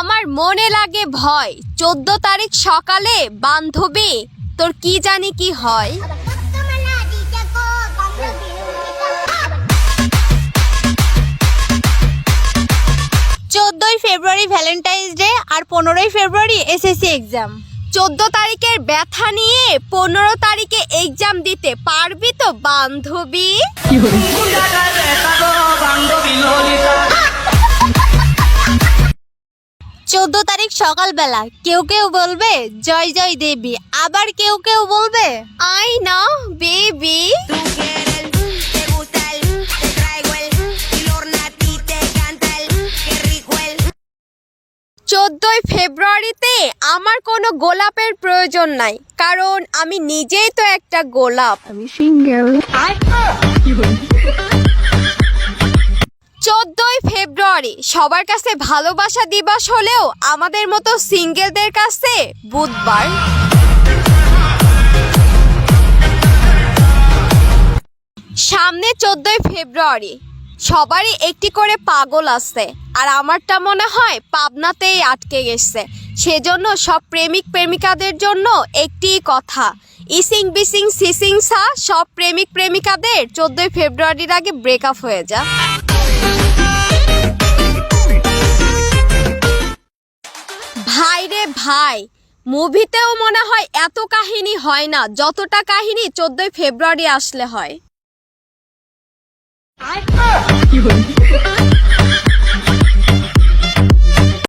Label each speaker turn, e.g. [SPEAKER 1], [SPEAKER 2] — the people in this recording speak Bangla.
[SPEAKER 1] আমার মনে লাগে ভয়। চোদ্দ তারিখ সকালে বান্ধবী তোর কি জানি কি হয়?
[SPEAKER 2] চোদ্দই ফেব্রুয়ারি ভ্যালেন্টাইন্স ডে আর পনেরোই ফেব্রুয়ারি এসএসসি এক্সাম।
[SPEAKER 1] চোদ্দ তারিখের ব্যথা নিয়ে পনেরো তারিখে এক্সাম দিতে পারবি তো বান্ধবী?
[SPEAKER 2] চোদ্দ তারিখ সকালবেলা। কেউ কেউ বলবে জয় জয় দেবী। আবার কেউ কেউ বলবে
[SPEAKER 1] আই না বেবি. চোদ্দই ফেব্রুয়ারিতে আমার কোনো গোলাপের প্রয়োজন নাই কারণ আমি নিজেই তো একটা গোলাপ। চোদ্দই ফেব্রুয়ারি সবার কাছে ভালোবাসা দিবস হলেও আমাদের মতো সিঙ্গেলদের কাছে বুধবার। সামনে চোদ্দই ফেব্রুয়ারি, সবারই একটি করে পাগল আছে, আর আমারটা মনে হয় পাবনাতেই আটকে গেছে। সেজন্য সব প্রেমিক প্রেমিকাদের জন্য একটি কথা, ইসিং বিসিং সিসিং সা সব প্রেমিক প্রেমিকাদের চোদ্দই ফেব্রুয়ারির আগে ব্রেকআপ হয়ে যা ভাই মুভিতেও মনে হয় এত কাহিনী হয় না যতটা কাহিনী চোদ্দই ফেব্রুয়ারি আসলে হয়।